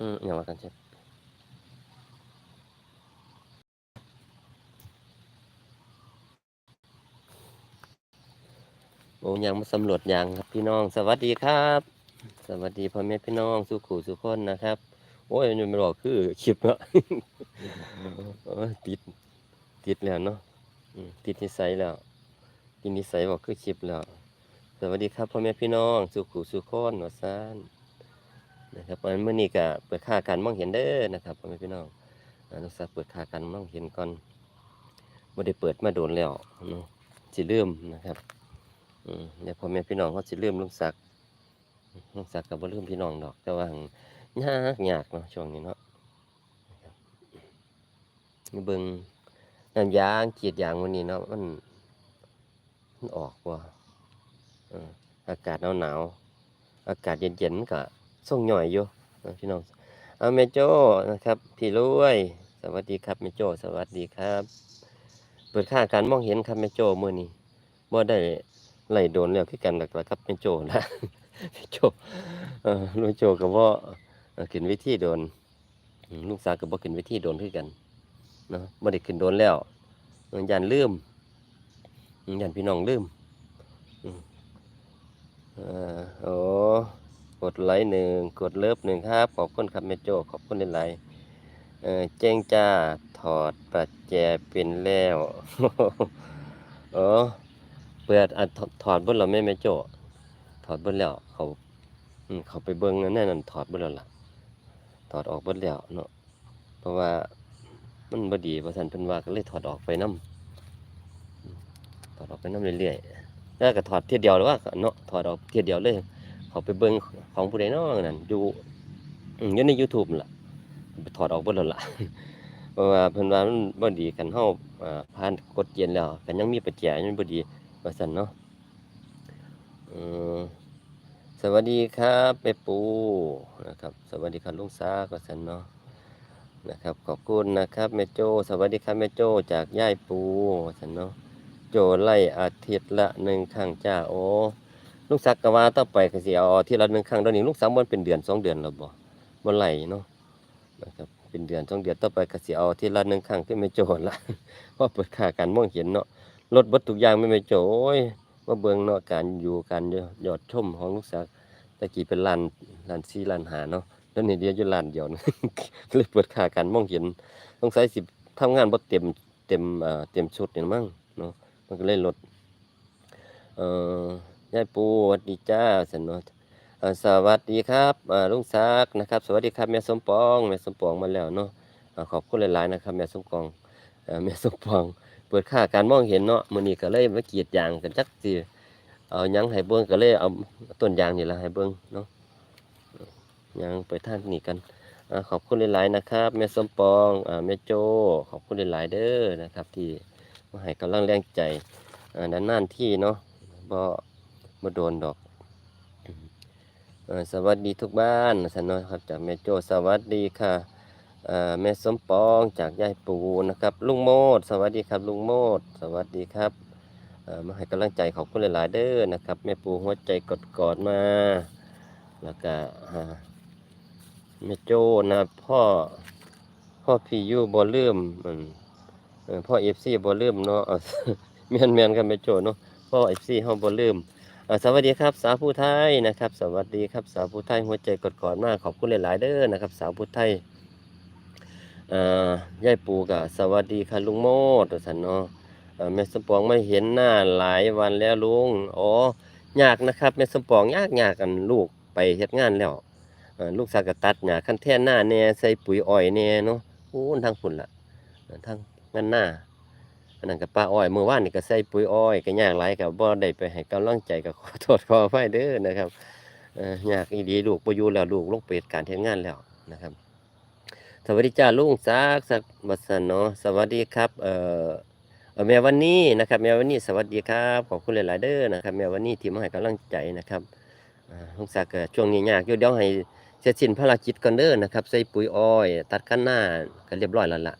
อืมอย่างว่ากันเช่นโอ้ยังมาสำรวจยางครับพี่น้อง สวัสดีครับ สวัสดีพ่อแม่พี่น้องสุขุสุขคนนะครับ โอ้ยนี่ไม่บอกคือคลิปเนาะเออติดติดแล้วเนาะติดนิสัยแล้วติดนิสัยบอกคือคลิปแล้ว สวัสดีครับพ่อแม่พี่น้องสุขุสุขคนหัวซาน นะครับวันเมื่อนี้ก็เปิดค่าการมองเห็นเด้อนะครับพ่อแม่พี่น้องนักศึกษาเปิดค่าการมองเห็นก่อนไม่ได้เปิดมาโดนแล้วเนาะสิลืมนะครับอืมเดี๋ยวพ่อแม่พี่น้องเขาสิลืมลุงศักด์ลุงศักด์กับบ่ลืมพี่น้องดอกแต่ว่าหั่งยากยากเนาะช่วงนี้เนาะบมาเบิ่งน้ำยางกรีดยางวันนี้เนาะมันมันออกว่าอากาศหนาวหนาวอากาศเย็นๆมันก็ ส่งหน่อยอยู่พี่น้องเอาเมโจนะครับพี่รวยสวัสดีครับเมโจสวัสดีครับ เปิดค่าการมองเห็นครับเมโจมือนี้บ่ได้ไหลโดนแล้วคือกันหลักๆครับเมโจนะเมโจเออลุงโจก็บ่เอ่อขึ้นวิธีโดนลูกสาวก็บ่ขึ้นวิธีโดนคือกันเนาะบ่ได้ขึ้นโดนแล้วยันลืมอืมยันพี่น้องลืมอ่าโอ้ กดไลค์หนึ่งกดเลิฟหนึ่งครับ ขอบคุณครับแม่โจขอบคุณหลายๆเออเจ้งจ้าถอดปัจแจเป็นแล้วโอ้เปิดอถอดถอดเบนแล้วแม่แม่โจถอดเบนแล้ว เขาเขาไปเบิ้งนั่นนั่นถอดเบนแล้วล่ะ ถอดออกเบนแล้วเนาะเพราะว่ามันบดีประสันเพิ่นว่าก็เลยถอดออกไปน้ำถอดออกไปน้ำเรื่อยๆแล้วก็ถอดเทียเดียวหรือว่าเนาะถอดออกเทียเดียวเลย เขาไปเบิ่งของผู้ใดนาะนั่นอยู่อยู่ใน YouTube ล่ะไปถอดออกเบิดแล้วล่ะเพราะว่าเพิ่นว่ามันบ่ดีกันเฮาอ่าผ่านกฎเกณฑ์แล้วก็ยังมีปัจจัยยังบ่ดีว่าซั่นเนาะเออสวัสดีครับแม่ปูนะครับ สวัสดีครับลุงซากว่าซั่นเนาะนะครับขอบคุณนะครับแม่โจ สวัสดีครับแม่โจจากย่ายปูซั่นเนาะโจไล่อาทิตย์ละหนึ่งครั้งจ้าโอ้ ลูกสักกะว่าต่อไปก็สิเอาอทิตย์ละหนึ่งครั้งตอนนี้ลูกสักมันเป็นเดือนสองเดือนแล้วบ่บ่ไล่เนาะนะครับเป็นเดือนสองเดือนต่อไปก็สิเอาอทิตย์ละหนึ่งครั้งที่ไม่โจรละเพราะเปิดค่าการมองเห็นเนาะรถบัดทุกอย่างไม่ไม่โจโอ้ยมาเบิ่งเนาะการอยู่การยอดชมของลูกสักตะกี้เป็นลานลานสี่ล้านหาเนาะแล้วนี่เดียวอยู่ลานเดียวเลยเปิดค่าการมองเห็นสงสัยสิทำงานบ่เต็มเต็มเอ่อเต็มชุดเนี่มั้งเนาะมันก็เลยลดเอ่อ ยายปูสวัสดีจ้าสนอสวัสดีครับลุงซักนะครับ สวัสดีครับแม่สมปองแม่สมปองมาแล้วเนาะขอบคุณหลายๆนะครับแม่สมปองแม่สมปอง เปิดค่าการมองเห็นเนาะมือนี้ก็เลยมากรีดยางกันจักสิเอายังให้เบิ่งก็เลยเอาต้นยางนี่ละให้เบิ่งเนาะยางไปท่างนี้กันขอบคุณหลายๆนะครับแม่สมปองแม่โจ ขอบคุณหลายๆเด้อนะครับ ที่มาให้กำลังแรงใจอ่าด้านนั่นที่เนาะบ่ บ่โดนดอกสวัสดีทุกบ้านสนเนครับจากแม่โจสวัสดีค่ะแม่สมปองจากยายปูนะครับ ลุงโมด สวัสดีครับ ลุงโมด สวัสดีครับมาให้กำลังใจขอบคุณหลาย ๆ เด้อนะครับแม่ปูหัวใจกดกอดมา แล้วก็แม่โจนะพ่อพ่อพี่ยูบ่ลืมอืมพ่อเอฟซีบ่ลืมเนาะเอาแมนแม่นกันไปโจเนาะพ่อเอฟซีเฮาบ่ลืมเอ่อ สวัสดีครับสาวผู้ไทยนะครับ สวัสดีครับสาวผู้ไทยหัวใจกดกอดมากขอบคุณหลายๆเด้อนะครับ สาวผู้ไทยเอ่อยายปูก็สวัสดีค่ะลุงโมดว่าซั่นเนาะแม่สมปองไม่เห็นหน้าหลายวันแล้วลุงอ๋อยากนะครับแม่สมปองยากยากกันลูกไปเฮ็ดงานแล้วลูกสากตัดหญ้าคันแท่นหน้าแน่ใส่ปุ๋ยอ้อยแน่เนาะโอ้ทางฝุ่นละทางงานหน้า อันนั้นกับป้าอ้อยเมื่อวานนี่ก็ใส่ปุ๋ยอ้อยก็ยากหลายกับบ่ได้ไปให้กำลังใจก็ขอโทษขออภัยเด้อนะครับอ่อยากอีดีลูกบ่อยู่แล้วลูกลงไปเฮ็ดการเฮ็ดงานแล้วนะครับ สวัสดีจ้าลุงซักสักบัสนเนาะสวัสดีครับเอ่อเอ่อแม่วันนี้นะครับแม่วันนี้สวัสดีครับขอบคุณหลาย ๆ เด้อนะครับแม่วันนี้ที่มาให้กำลังใจนะครับลุงซักช่วงนี้ยากอยู่เดี๋ยวให้เสร็จสิ้นภารกิจก่อนเด้อนะครับ ใส่ปุ๋ยอ้อย ตัดคันหน้าก็เรียบร้อยแล้วล่ะ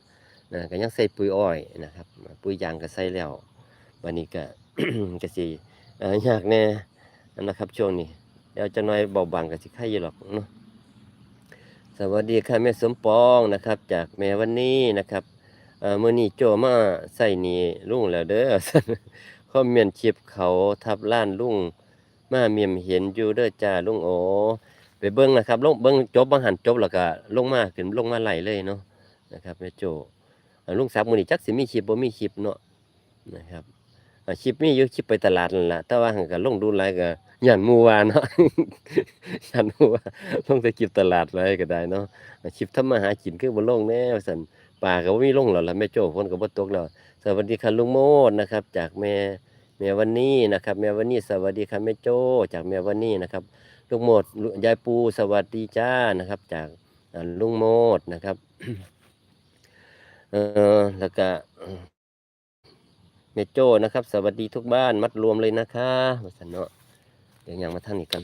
นะก็ยังใส่ปุ๋ยอ้อยนะครับ ปุ๋ยยางก็ใส่แล้ววันนี้ก็ก็สิเอ่อยากแน่นะครับช่วงนี้เดี๋ยวจะน้อยเบาบางก็สิไข่อยู่หรอกเนาะสวัสดีค่ะแม่สมปองนะครับ จากแม่วันนี้นะครับเมื้อนี้โจมาใส่นีลุงแล้วเด้อคอมเมนต์ชิปเขาทับล้านลุงมาเมียมเห็นอยู่เด้อจ้าลุงโอไปเบิ่งนะครับลงเบิ่งจบบางหันจบแล้วก็ลงมาขึ้นลงมาไหลเลยเนาะนะครับแม่โจ ลุงศักดิ์มื้อนี้จักสิมีคลิปบ่มีคลิปเนาะนะครับอ่าคลิปมีอยู่คลิปไปตลาดนั่นล่ะแต่ว่าหั้นก็ลงดูหลายก็ย่านมู่วาเนาะย่านมู่วาลงแต่คลิปตลาดหลยก็ได้เนาะอาชีพทำมาหากินคือบ่ลงแน่ว่าซั่นป่าก็บ่มีลงแล้วล่ะแม่โจ้ฝนก็บ่ตกแล้วสวัสดีค่ะลุงโมดนะครับ จากแม่แม่วันนี้นะครับแม่วันนี้สวัสดีค่ะแม่โจ้จากแม่วันนี้นะครับลุงโมดยายปูสวัสดีจ้านะครับ จากลุงโมดนะครับ เออแล้วก็แม่โจ้นะครับ สวัสดีทุกบ้านมัดรวมเลยนะคะว่าซั่นเนาะเดี๋ยวยังมาทางนี้กัน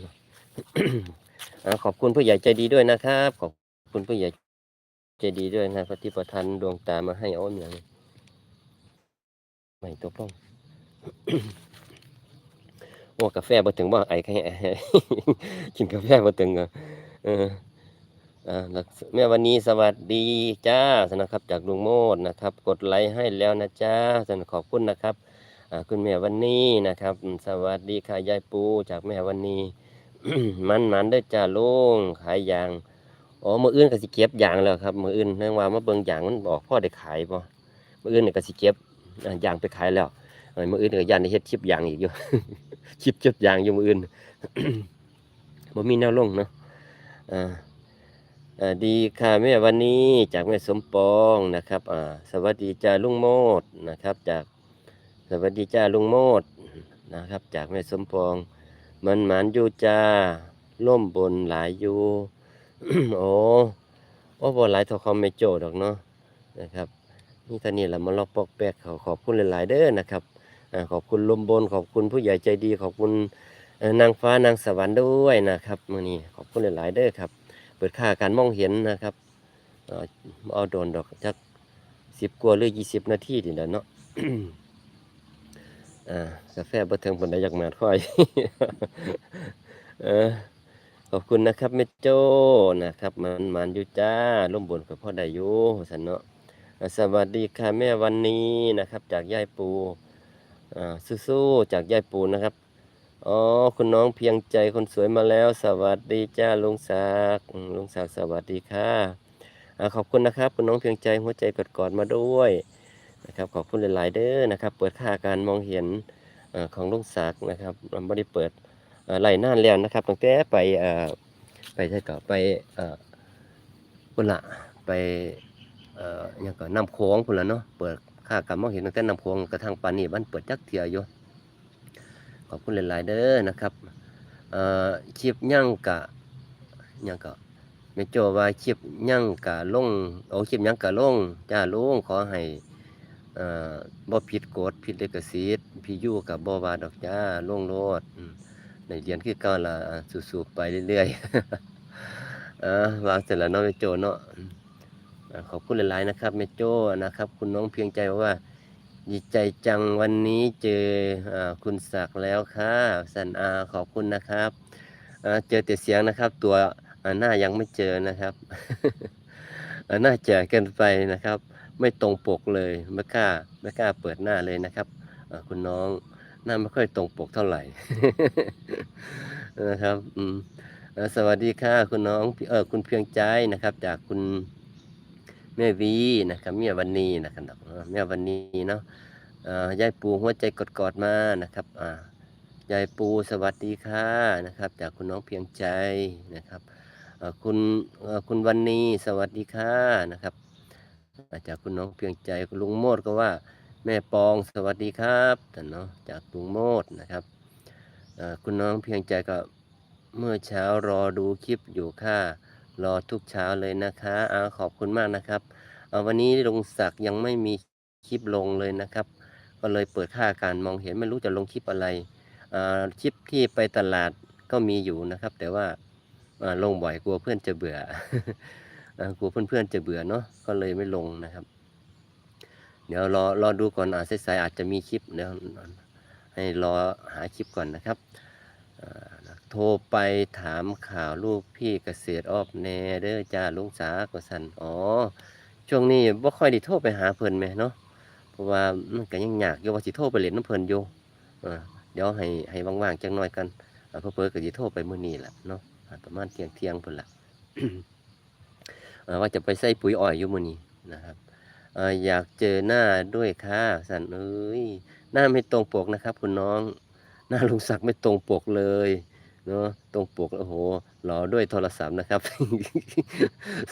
ขอบคุณผู้ใหญ่ใจดีด้วยนะครับ ขอบคุณผู้ใหญ่ใจดีด้วยนะครับที่ประทานดวงตามาให้อ้อมอย่างไม่ตัวป้องโอ้กาแฟบ่ถึงบ่าไอ้แค่กินกาแฟบ่ถึงอะเอ อ่าแม่วันนี้สวัสดีจ้าสนะครับจากลุงโมดนะครับ กดไลค์ให้แล้วนะจ้าสนขอบคุณนะครับอ่าคุณแม่วันนี้นะครับ สวัสดีค่ะยายปูจากแม่วันนี้ มันมันๆด้จ้าลุงขายยางอ๋อมืออื่นก็สิเก็บยางแล้วครับมืออื่นเนื่องว่ามาเบิ่งยางมันออกพ่อได้ขายบ่มื้ออื่นนี่ก็สิเก็บยางไปขายแล้วมืออื่นก็ย่านได้เฮ็ดคลิปยางอีกอยู่คลิปเก็บยางอยู่มืออื่นบ่มีแนวลงเนาะอ่า ดีค่ะแม่วันนี้จากแม่สมปองนะครับอ่าสวัสดีจ้าลุงโมดนะครับ จากสวัสดีจ้าลุงโมดนะครับ จากแม่สมปอง มันหมานอยู่จ้าล่มบนหลายอยู่โอ้โอ้บ่หลายท่าคอมไม่โจดอกเนาะนะครับนี่ตอนนี้แหละมาล็อกปอกแปกเขาขอบคุณหลาย ๆ เด้อนะครับอ่าขอบคุณลมบนขอบคุณผู้ใหญ่ใจดีขอบคุณนางฟ้านางสวรรค์ด้วยนะครับมื้อนี้ขอบคุณหลาย ๆ เด้อครับ เปิดค่าการมองเห็นนะครับเอ่อบ่เอาโดนดอกจัก10กว่าหรือ20นาทีนี่แหละเนาะอ่ากาแฟบ่ถึงปานใดอยากมาค่อยเออขอบคุณนะครับแม่โจนะครับมันมันอยู่จ้าร่มบนกับพ่อได้อยู่สันเนาะอ่าสวัสดีค่ะแม่วันนี้นะครับ จากยายปูอ่าสู้ๆจากยายปูนะครับ อ๋อคุณน้องเพียงใจคนสวยมาแล้ว สวัสดีจ้าลุงศักดิ์ลุงศักดิ์สวัสดีค่ะอขอบคุณนะครับ คุณน้องเพียงใจหัวใจกอดๆมาด้วยนะครับ ขอบคุณหลายๆเด้อนะครับ เปิดค่าการมองเห็นอของลุงศักดิ์นะครับมันไม่ได้เปิดเอ่อไล่านแล้วนะครับตั้งแต่ไปไปใช่ก็ไปพุ่นละไปเอ่อหยังก็น้ำโค้งพุ่นละเนาะเปิดค่ากรรมองเห็นตั้งแต่น้ำโค้งกระทั่งปานนี้บ้านเปิดจักเทียอยู่ ขอบคุณหลายๆเด้อนะครับเอ่อคลิปยั่งกะหยังก็แม่โจว่าคลิปยั่งกะลงเอาคลิปยั่งกะลงจ้าลุงขอให้บ่ผิดกฎผิดลิขสิทธิ์พี่ยู่กับบ่วาดอกจ้าลงโลดในเรียนคือก่าละสู้ๆไปเรื่อยๆอ่าวางเสร็จแล้วเนาะแม่โจเนาะขอบคุณหลายๆนะครับแม่โจนะครับ คุณน้องเพียงใจว่า ดีใจจังวันนี้เจออคุณศักดิ์แล้วค่ะสันอาขอบคุณนะครับเจอแต่เสียงนะครับ ตัวหน้ายังไม่เจอนะครับหน้าแจกเกินไปนะครับ ไม่ตรงปกเลยไม่กล้าไม่กล้าเปิดหน้าเลยนะครับคุณน้องหน้าไม่ค่อยตรงปกเท่าไหร่นะครับสวัสดีค่ะคุณน้องเออคุณเพียงใจนะครับ จากคุณ ม่วีนะครับเมียวันนี้นะครับเอ่อแม่วันนี้เนาะยายปูหัวใจกอดๆมานะครับอ่ายายปูสวัสดีค่ะนะครับ จากคุณน้องเพียงใจนะครับคุณคุณวันนี้สวัสดีค่ะนะครับจากคุณน้องเพียงใจคุณลุงโมดก็ว่าแม่ปองสวัสดีครับท่เนาะจากลุงโมดนะครับคุณน้องเพียงใจก็เมื่อเช้ารอดูคลิปอยู่ค่ะ รอทุกเช้าเลยนะคะอาขอบคุณมากนะครับเอาวันนี้ลุงศักดิ์ยังไม่มีคลิปลงเลยนะครับ ก็เลยเปิดค่าการมองเห็นไม่รู้จะลงคลิปอะไรคลิปที่ไปตลาดก็มีอยู่นะครับ แต่ว่าลงบ่อยกลัวเพื่อนจะเบื่ออกลัวเพื่อนๆจะเบื่อเนาะก็เลยไม่ลงนะครับ เดี๋ยวรอรอดูก่อนอาสายๆอาจจะมีคลิปเดี๋ยวให้รอหาคลิปก่อนนะครับ โทรไปถามข่าวลูกพี่เกษตรออบแหน่เด้อจ้าลุงสากสันอ๋อ ช่วงนี้บ่ค่อยได้โทรไปหาเพิ่นแหมเนาะเพราะว่ามันก็ยังยากอยู่ว่าสิโทรไปเล่นน้ำเพิ่นอยู่เดี๋ยวให้ให้ว่างๆจักหน่อยกันอ่าเพิ่นก็สิโทรไปมื้อนี้แหละเนาะประมาณเที่ยงเที่ยงๆพุ่นละว่าจะไปใส่ปุ๋ยอ้อยอยู่มื้อนี้นะครับอยากเจอหน้าด้วยค่ะสันเอ้ยหน้าไม่ตรงปกนะครับ คุณน้อง หน้าลุงศักดิ์ไม่ตรงปกเลย เนาะตรงปกโอ้โหหล่อด้วยโทรศัพท์นะครับ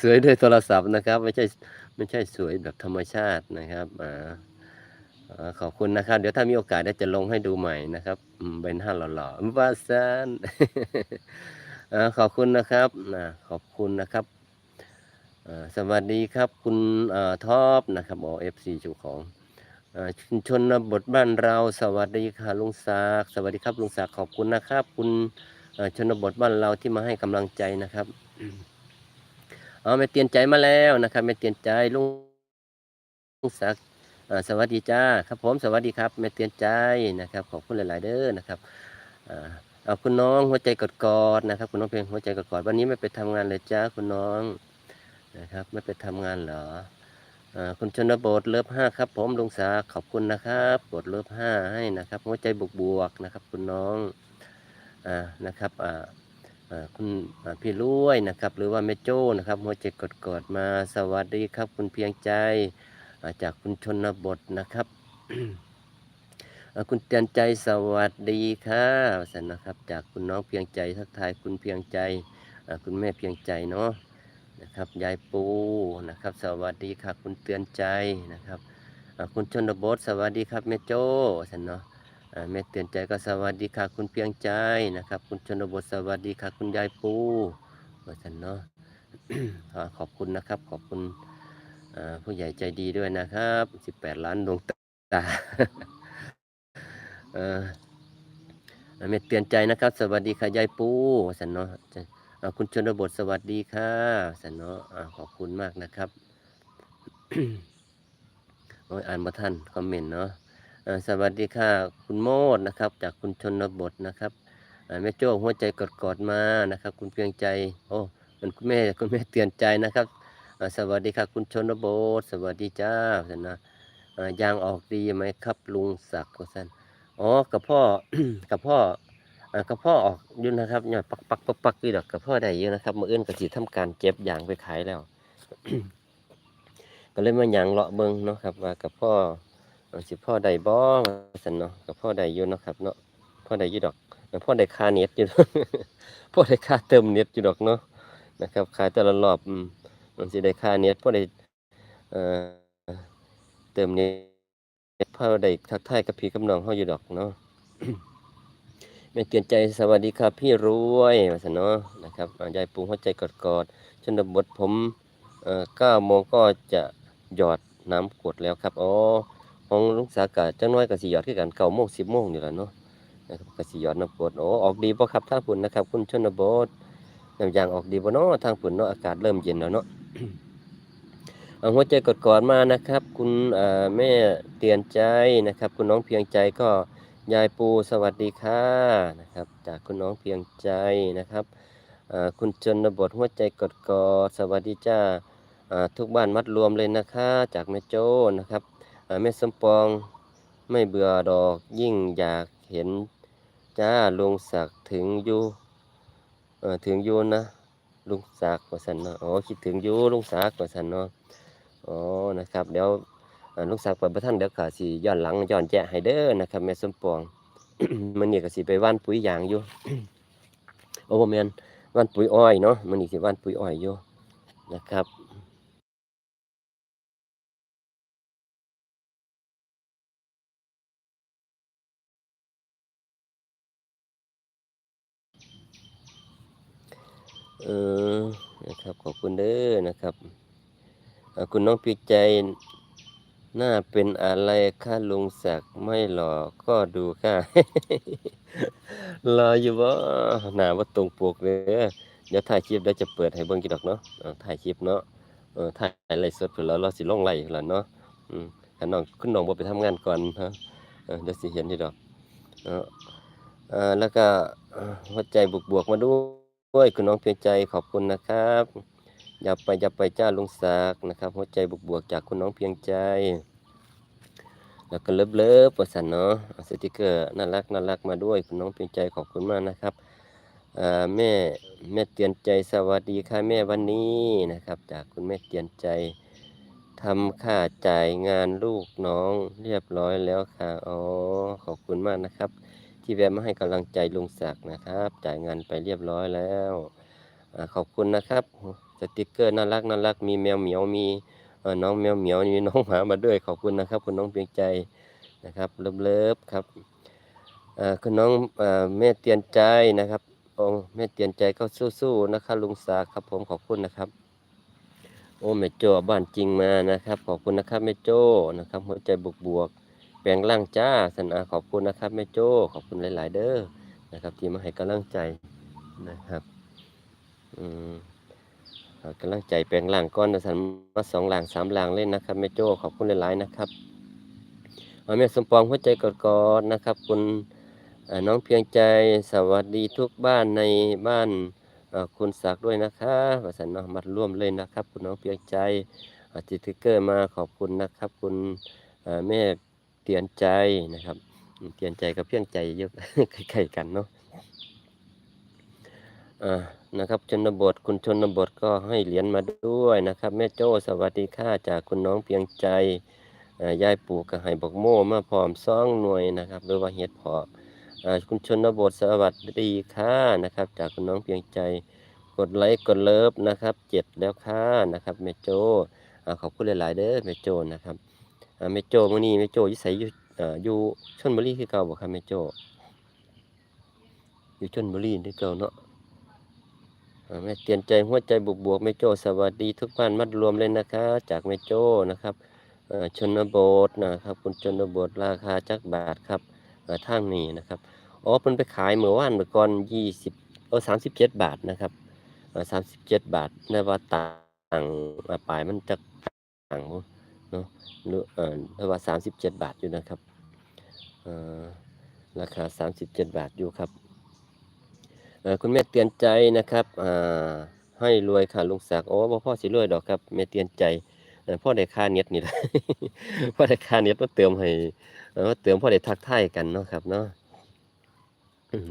สวยด้วยโทรศัพท์นะครับ ไม่ใช่ไม่ใช่สวยแบบธรรมชาตินะครับอ่าขอบคุณนะครับ เดี๋ยวถ้ามีโอกาสเดี๋ยวจะลงให้ดูใหม่นะครับอืมเป็นห้าหล่อๆว่าซันอ่าขอบคุณนะครับนะขอบคุณนะครับสวัสดีครับคุณอท็อปนะครับอเอฟซีจุของอชชนบทบ้านเรา สวัสดีค่ะลุงศักดิ์สวัสดีครับลุงศักดิ์ขอบคุณนะครับ คุณ ชนบทบ้านเราที่มาให้กำลังใจนะครับเอาไม่เตียนใจมาแล้วนะครับไม่เตียนใจลุงลุงศักดิ์อ่าสวัสดีจ้าครับผมสวัสดีครับไม่เตียนใจนะครับ ขอบคุณหลาย ๆ เด้อนะครับเอาคุณน้องหัวใจกอดๆนะครับ คุณน้องเพลงหัวใจกอดๆวันนี้ไม่ไปทำงานเลยจ้าคุณน้องนะครับ ไม่ไปทำงานเหรอคุณชนบทเลิฟห้าครับ ผมลุงสาขอบคุณนะครับกดเลิฟห้าให้นะครับหัวใจบวกบวกๆนะครับ คุณน้อง นะครับคุณพี่ลุยนะครับ หรือว่าแม่โจ้นะครับหัวใจกดกดมาสวัสดีครับ คุณเพียงใจจากคุณชนบทนะครับคุณเตือนใจสวัสดีค่ะสันนะครับ จากคุณน้องเพียงใจทักทายคุณเพียงใจคุณแม่เพียงใจเนาะนะครับยายปูนะครับ สวัสดีครับคุณเตือนใจนะครับคุณชนบทสวัสดีครับแม่โจ้สันเนาะอ่า แม่เตือนใจก็สวัสดีค่ะคุณเพียงใจนะครับ คุณชนบทสวัสดีค่ะคุณยายปูว่าสันเนาะขอบคุณนะครับ ขอบคุณผู้ใหญ่ใจดีด้วยนะครับ 18 ล้านดวงตาเอ่ออ่าแม่เตือนใจนะครับ สวัสดีค่ะยายปูสันเนาะคุณชนบทสวัสดีค่ะสันเนาะขอบคุณมากนะครับโอ้ยอ่านมาท่านคอมเมนต์เนาะ สวัสดีค่ะคุณโมดนะครับจากคุณชนบทนะครับแม่โจ้หัวใจกอดๆมานะครับ คุณเพียงใจโอ้มันคุณแม่คุณแม่เตือนใจนะครับสวัสดีค่ะคุณชนบท สวัสดีจ้าสันนะอ่ายางออกดีไหมครับลุงศักดิ์สันอ๋อกับพ่อกับพ่อกระเพาะออกอยู่นะครับเนี่ยปักปักปักปักอยู่ดอกกระเพาะได้เยอะนะครับมื่ออื่นก็สิทำการเก็บยางไปขายแล้ว ก็เลยมาหยางเลาะเบิ่งเนาะครับว่ากระเพาะ เอ่อสิพ่อได้บ่สันเนาะกระเพาะได้อยู่เนาะครับเนาะพ่อได้อยู่ดอกพ่อได้ค่าเน็ตอยู่พ่อได้ค่าเติมเน็ตอยู่ดอกเนาะนะครับขายแต่ละรอบมันสิได้ค่าเน็ตพ่อได้เอ่อเติมเน็ตพ่อได้ทักทายกับพี่กับน้องเฮาอยู่ดอกเนาะแม่เตือนใจสวัสดีครับพี่รวยมาสนเนาะนะครับยายปูหัวใจกอดๆชนบทผมเอ่อเก้าโมงก็จะหยอดน้ำกดแล้วครับอ๋อ ของลุงสากาจังน้อยก็สิหยอดคือกันเก้าโมงสิบโมงนี่แหละเนาะนะครับก็สิหยอดน้ำกรดโอ้ออกดีป่ะครับทางปุ่นนะครับ คุณชนบทน้ำยางออกดีป่ะเนาะทางปุ่นเนาะอากาศเริ่มเย็นแล้วเนาะเอาหัวใจกอดๆมานะครับ คุณแม่เตือนใจนะครับ คุณน้องเพียงใจก็ยายปูสวัสดีค่ะนะครับ จากคุณน้องเพียงใจนะครับคุณชนบทหัวใจกดกอดสวัสดีจ้าทุกบ้านมัดรวมเลยนะคะ จากแม่โจ้นะครับ แม่สมปองไม่เบื่อดอกยิ่งอยากเห็นจ้าลุงศักดิ์ถึงอยู่เออถึงอยู่นะลุงศักดิ์ว่าสันเนาะอ๋อคิดถึงอยู่ลุงศักดิ์ว่าสันเนาะอ๋อนะครับเดี๋ยวอ่าลูกสาวเปิดประทันเดี๋ยวก็สิย้อนหลังย้อนแจะให้เด้อนะครับแม่สมปองมันนี่ก็สิไปว่านปุ๋ยยางอยู่โอ้บ่แม่นว่านปุ๋ยอ้อยเนาะมันนี่สิว่านปุ๋ยอ้อยอยู่นะครับเออนะครับขอบคุณเด้อนะครับคุณน้องปีใจหน้าเป็นอะไรค่าลุงศักดิ์ไม่หล่อก็ดูค่ะรออยู่บ่หน้าว่าตรงปกเลยเดี๋ยวถ่ายคลิปแล้วจะเปิดให้เบิ่งกี่ดอกเนาะถ่ายคลิปเนาะเออถ่ายไลฟ์สดเพิ่นแล้วเราสิล่องไหลฟ์แล้วเนาะอืมคันน้องคุณน้องบ่ไปทำงานก่อนฮะเดี๋ยวสิเห็นอยู่ดอกเนาะอ่าแล้วก็อ่าหัวใจบวกๆมาด้วย ด้วยคุณน้องเพียงใจขอบคุณนะครับ อย่าไปอย่าไปจ้าลุงศักนะครับหัวใจบวกๆจากคุณน้องเพียงใจ แล้วก็เลิฟเลิฟประสันเนาะสติกเกอร์น่ารักน่ารักมาด้วยคุณน้องเพียงใจขอบคุณมากนะครับแม่แม่เตียนใจสวัสดีค่ะแม่วันนี้นะครับ จากคุณแม่เตียนใจทำค่าจ่ายงานลูกน้องเรียบร้อยแล้วค่ะอ๋อขอบคุณมากนะครับ ที่แวะมาให้กำลังใจลุงศักดิ์นะครับ จ่ายเงานไปเรียบร้อยแล้วอขอบคุณนะครับ สติกเกอร์น่ารักน่ารักมีแมวเหมียวมีน้องแมวเหมียวมีน้องหมามาด้วยขอบคุณนะครับคุณน้องเพียงใจนะครับเลิฟเลิฟครับคุณน้องอแม่เตียนใจนะครับโอ้แม่เตียนใจก็สู้ๆนะครับลุงศักดิ์ครับผมขอบคุณนะครับโอ้แม่โจ้บ้านจริงมานะครับ ขอบคุณนะครับแม่โจ้นะครับหัวใจบวกๆ ลงร่างจ้าสันอาขอบคุณนะครับแม่โจ้ขอบคุณหลาย ๆ เด้อนะครับ ที่มาให้กำลังใจนะครับอืมกำลังใจแปลงร่างก้อนนะสันมาสองล่างสามล่างเล่นนะครับแม่โจ้ขอบคุณหลาย ๆ นะครับเอาแม่สมปองหัวใจกอดๆนะครับ คุณน้องเพียงใจสวัสดีทุกบ้านในบ้านคุณศักดิ์ด้วยนะครับว่าสันเนาะมาร่วมเล่นะครับ คุณน้องเพียงใจอาติดติ๊กเกอร์มาขอบคุณนะครับ คุณแม่ ตียนใจนะครับ เตียนใจกับเพียงใจเยอะใกล้ๆกันเนาะอ่านะครับชนบทคุณชนบทก็ให้เหรียญมาด้วยนะครับ แม่โจ้สวัสดีค่ะจากคุณน้องเพียงใจอ่ายายปู่ก็ให้บอกโม่มาพร้อมซ่องหน่วยนะครับหรือว่าเฮ็ดพอคุณชนบทสวัสดีค่ะนะครับ จากคุณน้องเพียงใจกดไลค์กดเลิฟนะครับเจ็ดแล้วค่ะนะครับแม่โจ้อ่าขอบคุณหลาย ๆ เด้อแม่โจ้นะครับ แม่โจ้มื้อนี้แม่โจ้ยู่ไสอยู่อยู่ชลบุรีคือเก่าบ่ครับแม่โจ้อยู่ชลบุรีคือเก่าเนาะแม่เตียนใจหัวใจบวกๆแม่โจ้สวัสดีทุกบ้านมัดรวมเลยนะคะ จากแม่โจ้นะครับเอ่อชนบทนะครับ คุณชนบทราคาจักบาทครับเอ่อทางนี้นะครับอ๋อเพิ่นไปขายเมื่อวานเมื่อก่อน20เออ37บเจ็ดบาทนะครับเอ่อ37บาทแต่ว่าต่างอ่าปลายมันจักต่าง เนาะหรือเอ่อเรียกว่า 37 บาทอยู่นะครับเอ่อราคา 37 บาทอยู่ครับคุณแม่เตือนใจนะครับให้รวยค่ะลุงศักดิ์โอ้บ่อสิรวยดอกครับแม่เตือนใจพ่อได้ค่าเน็ตนี่แหละพ่อได้ค่าเน็ตมาเติมให้เอ่อมาเติมพ่อได้ทักทายกันเนาะครับเนาะ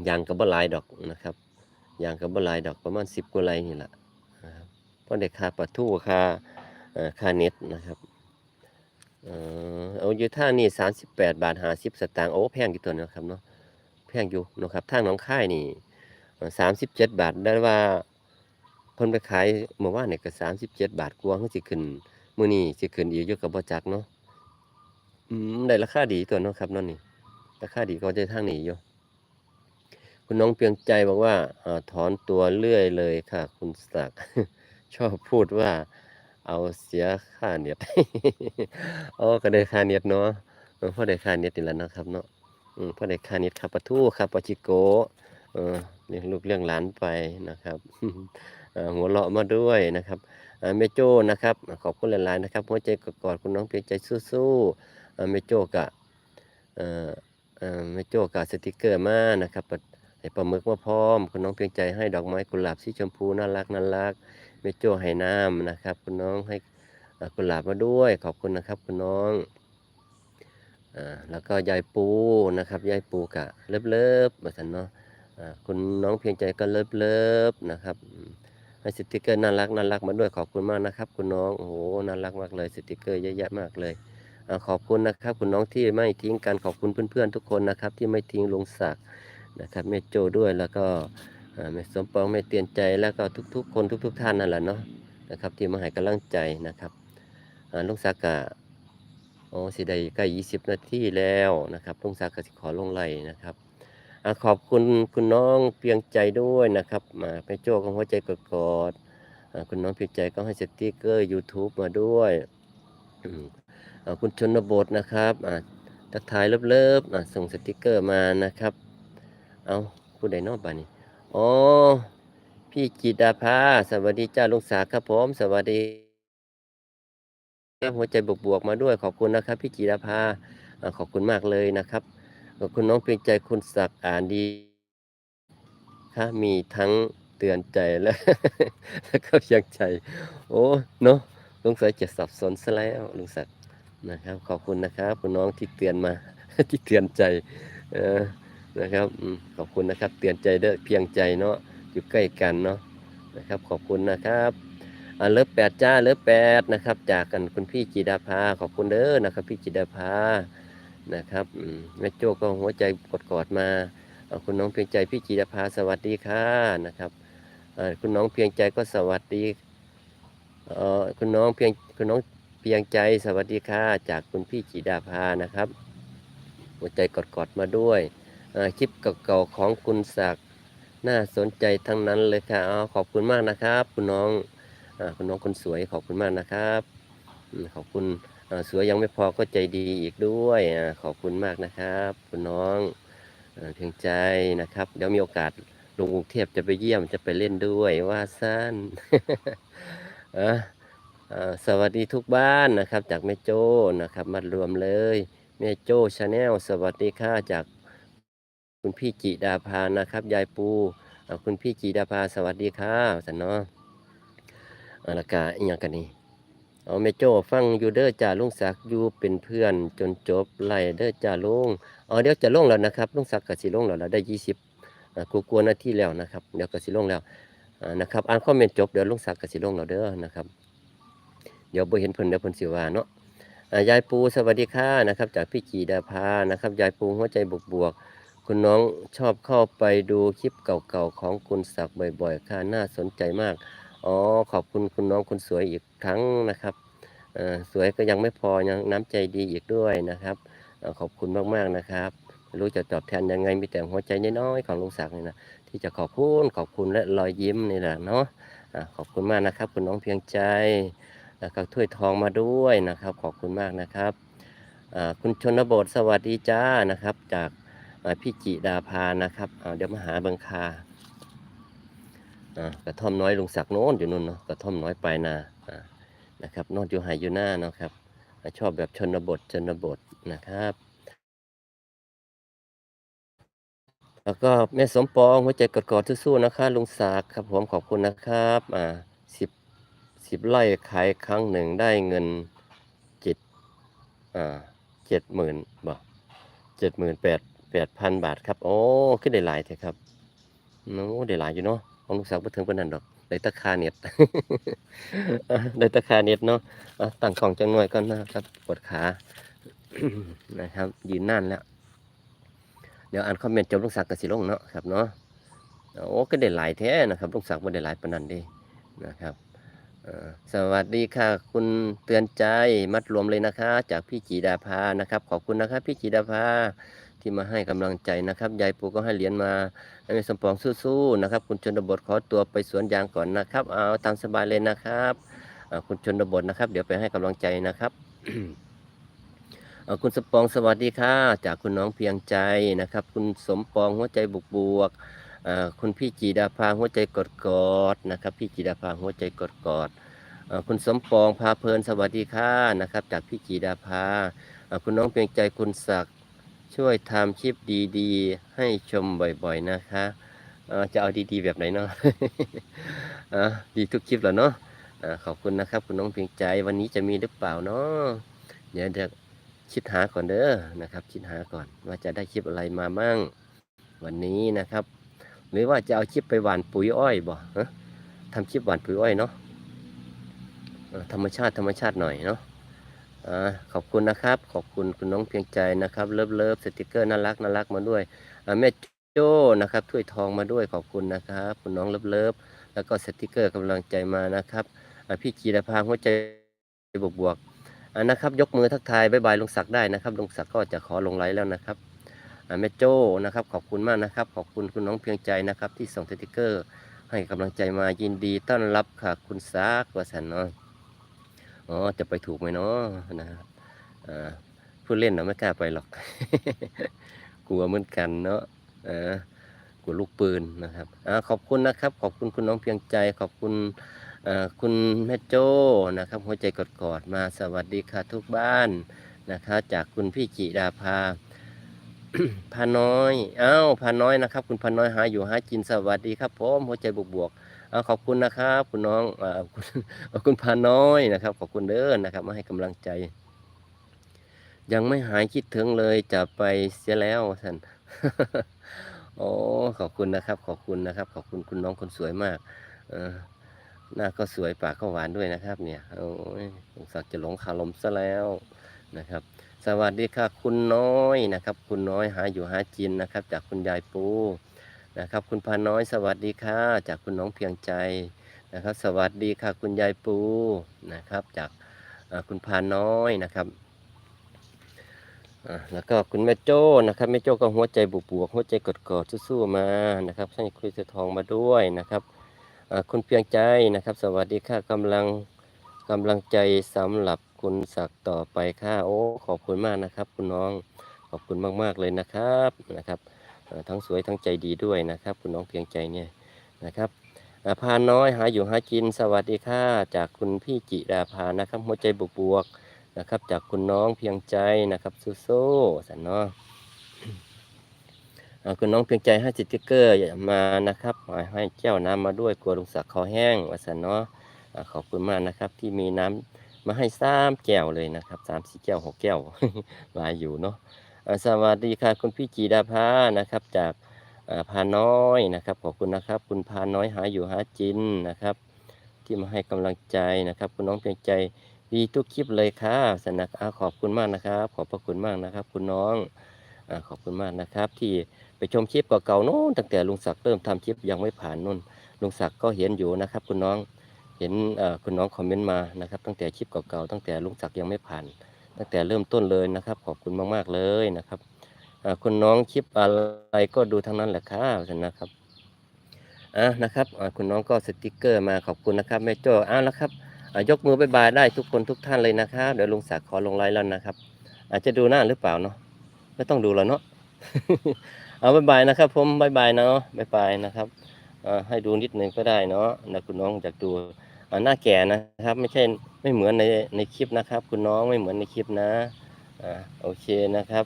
อย่างก็บ่หลายดอกนะครับอย่างก็บ่หลายดอกประมาณ10กว่าไรนี่ล่ะนะพ่อได้ค่าปลาทูค่าค่าเน็ตนะครับ เอาอยู่ท่านี่38บแปดบาท50สตางค์โอ้แพงอยู่ตัวเนาะครับเนาะแพงอยู่นะครับทางหนองค่ายนี่เอ่อ37บาทได้ว่าเพิ่นไปขายเมื่อวานนี่ยก็37บาทกว่าคือสิขึ้นมื้อนี้สิขึ้นอีกอยู่ก็บ่จักเนาะอืมได้ราคาดีตัวเนาะครับนาะนี่ราคาดีกว่าจะทางนี้อยู่คุณน้องเพียงใจบอกว่าอ่าถอนตัวเรื่อยเลยค่ะ คุณศักชอบพูดว่า เอาเสียค่าเน็ตอ๋อก็ได้ค่าเน็ตเนาะเออพอได้ค่าเน็ตนี่แหละนะครับเนาะอืมพอได้ค่าเน็ตครับปลาทูครับปลาจิโกเออเลี้ยงลูกเลี้ยงหลานไปนะครับหัวเราะมาด้วยนะครับอ่าแม่โจ้นะครับ ขอบคุณหลายๆนะครับหัวใจกอดๆคุณน้องเพียงใจสู้ๆอ่าแม่โจ้กะเอ่อเมโจ้กะสติกเกอร์มานะครับให้ปลาหมึกมาพร้อม คุณน้องเพียงใจให้ดอกไม้กุหลาบสีชมพูน่ารักน่ารัก แม่โจ้ให้น้ำนะครับ คุณน้องให้อ่ากุหลาบมาด้วย ขอบคุณนะครับ คุณน้องอแล้วก็ยายปูนะครับยายปูกะเลิฟเลิฟมาสันเนาะคุณน้องเพียงใจก็เลิฟเลิฟนะครับอืมให้สติกเกอร์น่ารักน่ารักมาด้วยขอบคุณมากนะครับ คุณน้องโอ้โหน่ารักมากเลยสติกเกอร์เยอะแยะมากเลยอขอบคุณนะครับ คุณน้องที่ไม่ทิ้งกันขอบคุณเพื่อนๆทุกคนนะครับ ที่ไม่ทิ้งลุงศักดิ์นะครับแม่โจด้วยแล้วก็ อ่าแม่สมปองแม่เตียนใจแล้วก็ทุก ๆ คนทุก ๆ ท่านนั่นแหละเนาะนะครับ ที่มาให้กำลังใจนะครับลุงศักกะโอ้สิได้ใกล้20นาทีแล้วนะครับลุงศักดิ์ก็สิขอลงไล่นะครับอขอบคุณคุณน้องเพียงใจด้วยนะครับ มาไปโจ้ของหัวใจกดกอดคุณน้องเพียงใจก็ให้สติกเกอร์ YouTube มาด้วยคุณชนบทนะครับทักทายเลิฟๆส่งสติกเกอร์มานะครับ เอาผู้ใดนอกบ้านนี้ อ๋อพี่จิดาภาสวัสดีจ้าลุงสาครับผม สวัสดีหัวใจบวกๆมาด้วยขอบคุณนะครับ พี่จิดาภาอขอบคุณมากเลยนะครับขอบคุณน้องเพียงใจคุณศักดิ์อ่านดีนะคะมีทั้งเตือนใจและแล้วก็เพียงใจ โอ้เนาะสงสัยจะสับสนซะแล้วลุงศักดิ์นะครับ ขอบคุณนะครับ คุณน้องที่เตือนมาที่เตือนใจ เออ นะครับขอบคุณนะครับ เตือนใจเด้อเพียงใจเนาะอยู่ใกล้กันเนาะนะครับ ขอบคุณนะครับอ่าเลิฟแปดจ้าเลิฟแปดนะครับ จากกันคุณพี่จิดาภาขอบคุณเด้อนะครับ พี่จิดาภานะครับแม่โจ้ก็หัวใจกอดๆมาเอาคุณน้องเพียงใจพี่จิดาภาสวัสดีค่ะนะครับคุณน้องเพียงใจก็สวัสดีคุณน้องเพียงคุณน้องเพียงใจสวัสดีค่ะจากคุณพี่จิดาภานะครับ หัวใจกอดๆมาด้วย คลิปเก่าๆของคุณศักดิ์น่าสนใจทั้งนั้นเลยค่ะขอบคุณมากนะครับ คุณน้องอคุณน้องคนสวยขอบคุณมากนะครับ ขอบคุณสวยยังไม่พอก็ใจดีอีกด้วยอขอบคุณมากนะครับ คุณน้องเพียงใจนะครับ เดี๋ยวมีโอกาสลงกรุงเทพจะไปเยี่ยมจะไปเล่นด้วยว่าสั้นสวัสดีทุกบ้านนะครับ จากแม่โจ้นะครับมารวมเลยแม่โจ้ชาแนลสวัสดีค่ะจาก คุณพี่จิดาภานะครับ ยายปูคุณพี่จิดาภาสวัสดีค่ะสันเนาะอาละกาอีกอย่างกันนี่เอาแม่โจฟังอยู่เด้อจ่าลุงศักดิ์อยู่เป็นเพื่อนจนจบไล่เด้อจ่าลุงอ๋อเดี๋ยวจะลงแล้วนะครับลุงศักดิ์กับสิลงแล้วเราได้ยี่สิบกูกลัวนาที่แล้วนะครับ เดี๋ยวก็สิลงแล้วนะครับอ่านคอมเมนต์จบเดี๋ยวลุงศักดิ์กับสิลงแล้วเด้อนะครับ เดี๋ยวบ่เห็นเพิ่นเดี๋ยวเพิ่นสิว่าเนาะยายปูสวัสดีค่ะนะครับ จากพี่กีดาภานะครับ ยายปูหัวใจบวกบวกๆ คุณน้องชอบเข้าไปดูคลิปเก่าๆของคุณศักบ่อยๆ ค่ะน่าสนใจมาก อ๋อขอบคุณคุณน้องคนสวยอีกครั้งนะครับสวยก็ยังไม่พอยังน้ำใจดีอีกด้วยนะครับอขอบคุณมากๆนะครับรู้จะตอบแทนยังไงมีแต่หัวใจน้อยๆของลุงศักดิ์นี่นะที่จะขอบคุณขอบคุณและรอยยิ้มนี่แหละเนาะอะขอบคุณมากนะครับ คุณน้องเพียงใจแล้วก็ถ้วยทองมาด้วยนะครับ ขอบคุณมากนะครับคุณชนบทสวัสดีจ้านะครับ จาก พี่จิดาพานะครับอ่าเดี๋ยวมาหาเบิงคาอากระท่อมน้อยลุงศักดิ์โน้นอยู่นู่นเนาะกระท่อมน้อยไปลายนานะครับนอนอยู่ไหอยู่หน้าเนาะครับชอบแบบชนบทชนบทนะครับ แล้วก็แม่สมปองหัวใจกอดๆสู้ๆนะคะลุงศักดิ์ครับผมขอบคุณนะครับอ่าสิบสิบไร่ขายครั้งหนึ่งได้เงินเจ็ดอ่าเจ็ดหมื่นบ่เจ็ดหมื่นแปด แปดพันบาทครับโอ้ขึ้นได้หลายเถอะครับโน้ได้หลายอยู่เนาะของลูกสาวบ่ถึงปานนั้นดอกได้ตะคาเน็ตได้ตะคาเน็ตเนาะอะตั้งของจังหน่อยก่อนนะครับปวดขานะครับยืนนั่นแล้วเดี๋ยวอ่านคอมเมนต์จบลูกศักดิ์กสิลงเนาะครับเนาะโอ้ก็ได้หลายแท้นะครับลูกศักดิ์บ่ได้หลายปานนั้นด้นะครับสวัสดีค่ะ คุณเตือนใจมัดรวมเลยนะคะ จากพี่จีดาภานะครับ ขอบคุณนะครับพี่จีดาภา ที่มาให้กำลังใจนะครับยายปูก็ให้เหรียญมาให้แม่สมปองสู้ๆนะครับ คุณชนบทขอตัวไปสวนยางก่อนนะครับ เอาตามสบายเลยนะครับคุณชนบทนะครับ เดี๋ยวไปให้กำลังใจนะครับคุณสมปองสวัสดีค่ะ จากคุณน้องเพียงใจนะครับ คุณสมปองหัวใจบวกบวกๆคุณพี่จีดาภาหัวใจกดกอดๆนะครับ พี่จีดาภาหัวใจกดกอดๆคุณสมปองพาเพลินสวัสดีค่ะนะครับ จากพี่จีดาภาอ่าคุณน้องเพียงใจคุณศักดิ์ ช่วยทำคลิปดีๆ ให้ชมบ่อยๆนะคะจะเอาดีๆแบบไหนเนาะดีทุกคลิปแหล้วเนาะอ่าขอบคุณนะครับ คุณน้องเพียงใจวันนี้จะมีหรือเปล่าเนาะเดี๋ยวเดี๋ยวคิดหาก่อนเด้อนะครับ คิดหาก่อนว่าจะได้คลิปอะไรมามั่ง วันนี้นะครับ หรือว่าจะเอาคลิปไปหว่านปุ๋ยอ้อยบ่ทำคลิปหว่านปุ๋ยอ้อยเนาะธรรมชาติธรรมชาติหน่อยเนาะ ขอบคุณนะครับ ขอบคุณคุณน้องเพียงใจนะครับ เลิฟเลิฟสติกเกอร์น่ารักน่ารักมาด้วยแม่โจ้นะครับถ้วยทองมาด้วยขอบคุณนะครับ คุณน้องเลิฟเลิฟแล้วก็สติกเกอร์กำลังใจมานะครับพี่จีรพาหัวใจบวกบวกนะครับ ยกมือทักทายบายบายลงศักดิ์ได้นะครับลงศักดิ์ก็จะขอลงไลน์แล้วนะครับแม่โจ้นะครับ ขอบคุณมากนะครับ ขอบคุณคุณน้องเพียงใจนะครับ ที่ส่งสติกเกอร์ ให้กำลังใจมายินดีต้อนรับค่ะคุณซากวสันเนาะ อ๋อจะไปถูกไหมเนาะนะครับอ่าพูดเล่นนะไม่กล้าไปหรอก กลัวเหมือนกันเนาะกลัวลูกปืนนะครับอ่าขอบคุณนะครับ ขอบคุณคุณน้องเพียงใจ ขอบคุณคุณแม่โจ้นะครับหัวใจกอดๆมาสวัสดีค่ะทุกบ้านนะคะจากคุณพี่จิดาภาพาน้อย อ้าวพาน้อยนะครับ คุณพาน้อยหาอยู่หากินสวัสดีครับผมหัวใจบวกบวกๆ เอาขอบคุณนะครับคุณน้องอ่าคุณคุณพาน้อยนะครับ ขอบคุณเด้อนะครับ มาให้กำลังใจ ยังไม่หายคิดถึงเลยจะไปเสียแล้วท่านโอ้ขอบคุณนะครับ ขอบคุณนะครับ ขอบคุณคุณน้องคนสวยมาก เออหน้าก็สวยปากก็หวานด้วยนะครับ เนี่ยโอ้ยสงสักจะหลงคารมซะแล้วนะครับ สวัสดีค่ะคุณน้อยนะครับ คุณน้อยหาอยู่หาจินนะครับ จากคุณยายปู นะครับ คุณพาน้อยสวัสดีค่ะ จากคุณน้องเพียงใจนะครับ สวัสดีค่ะ คุณยายปูนะครับ จากคุณพาน้อยนะครับแล้วก็คุณแม่โจ้นะครับแม่โจ้ก็หัวใจบวกๆหัวใจกดๆสู้ๆมานะครับให้คุยเสอทองมาด้วยนะครับคุณเพียงใจนะครับ สวัสดีค่ะกำลังกำลังใจสำหรับคุณศักดิ์ต่อไปค่ะโอ้ขอบคุณมากนะครับ คุณน้องขอบคุณมากๆเลยนะครับนะครับ ทั้งสวยทั้งใจดีด้วยนะครับ คุณน้องเพียงใจเนี่ยนะครับพาน้อยหาอยู่หากินสวัสดีค่ะจากคุณพี่จิดาภานะครับหัวใจบวกๆนะครับ จากคุณน้องเพียงใจนะครับสู้ๆสันเนาะอ่าคุณน้องเพียงใจให้สติกเกอร์มานะครับมาให้แก้วน้ำมาด้วยกลัวลุงศักดิ์คอแห้งวสันเนาะอ่าขอบคุณมากนะครับที่มีน้ำมาให้สามแก้วเลยนะครับสามสี่แก้วหกแก้วหลาอยู่เนาะ สวัสดีค่ะคุณพี่จีดาภานะครับ จากพาน้อยนะครับขอบคุณนะครับ คุณพาน้อยหาอยู่หาจินนะครับ ที่มาให้กำลังใจนะครับ คุณน้องเพียงใจดีทุกคลิปเลยค่ะสนักอาขอบคุณมากนะครับ ขอบพระคุณมากนะครับ คุณน้องอขอบคุณมากนะครับ ที่ไปชมคลิปเก่าๆโน้นตั้งแต่ลุงศักดิ์เริ่มทำคลิปยังไม่ผ่านนู่นลุงศักดิ์ก็เห็นอยู่นะครับ คุณน้องเห็นคุณน้องคอมเมนต์มานะครับ ตั้งแต่คลิปเก่าๆตั้งแต่ลุงศักดิ์ยังไม่ผ่าน ตั้งแต่เริ่มต้นเลยนะครับ ขอบคุณมากๆเลยนะครับคุณน้องคลิปอะไรก็ดูทั้งนั้นแหละครับนะครับอะนะครับคุณน้องก็สติกเกอร์มาขอบคุณนะครับแม่โจ้อ้าวแล้วครับยกมือบายบายได้ทุกคนทุกท่านเลยนะครับเดี๋ยวลุงศักดิ์ขอลงไลน์แล้วนะครับ อาจจะดูหน้าหรือเปล่าเนาะไม่ต้องดูแล้วเนาะเอาบายบายนะครับ ผมบายบายเนาะบายบายนะครับให้ดูนิดนึงก็ได้เนาะนะคุณน้องอยากดู หน้าแก่นะครับ ไม่ใช่ไม่เหมือนในในคลิปนะครับ คุณน้องไม่เหมือนในคลิปนะอ่าโอเคนะครับ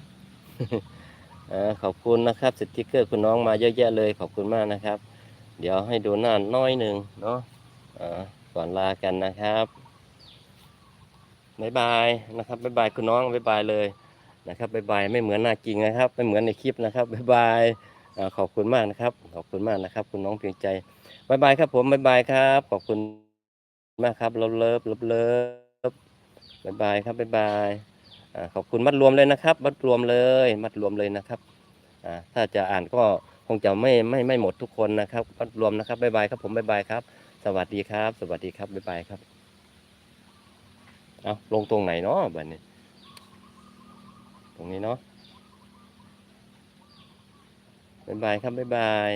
อ่าขอบคุณนะครับสติกเกอร์คุณน้องมาเยอะแยะเลย ขอบคุณมากนะครับ เดี๋ยวให้ดูหน้าน้อยหนึ่งเนาะอ่าก่อนลากันนะครับบายบายนะครับบายบายคุณน้องบายบายเลยนะครับบายบายไม่เหมือนหน้าจริงนะครับ ไม่เหมือนในคลิปนะครับบายบายอ่าขอบคุณมากนะครับ ขอบคุณมากนะครับ คุณน้องเพียงใจบายบายครับผมบายบายครับ ขอบคุณ มากครับเลิฟเลิฟเลิฟเลิฟบายบายครับบายบายขอบคุณมัดรวมเลยนะครับ มัดรวมเลย มัดรวมเลยนะครับถ้าจะอ่านก็คงจะไม่ไม่ไม่หมดทุกคนนะครับ มัดรวมนะครับบายบายครับผมบายบายครับ สวัสดีครับ สวัสดีครับบายบายครับเอาลงตรงไหนเนาะบัดนี้ ตรงนี้เนาะบายบายครับบายบาย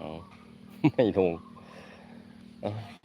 อ๋อ ไม่ลงอะ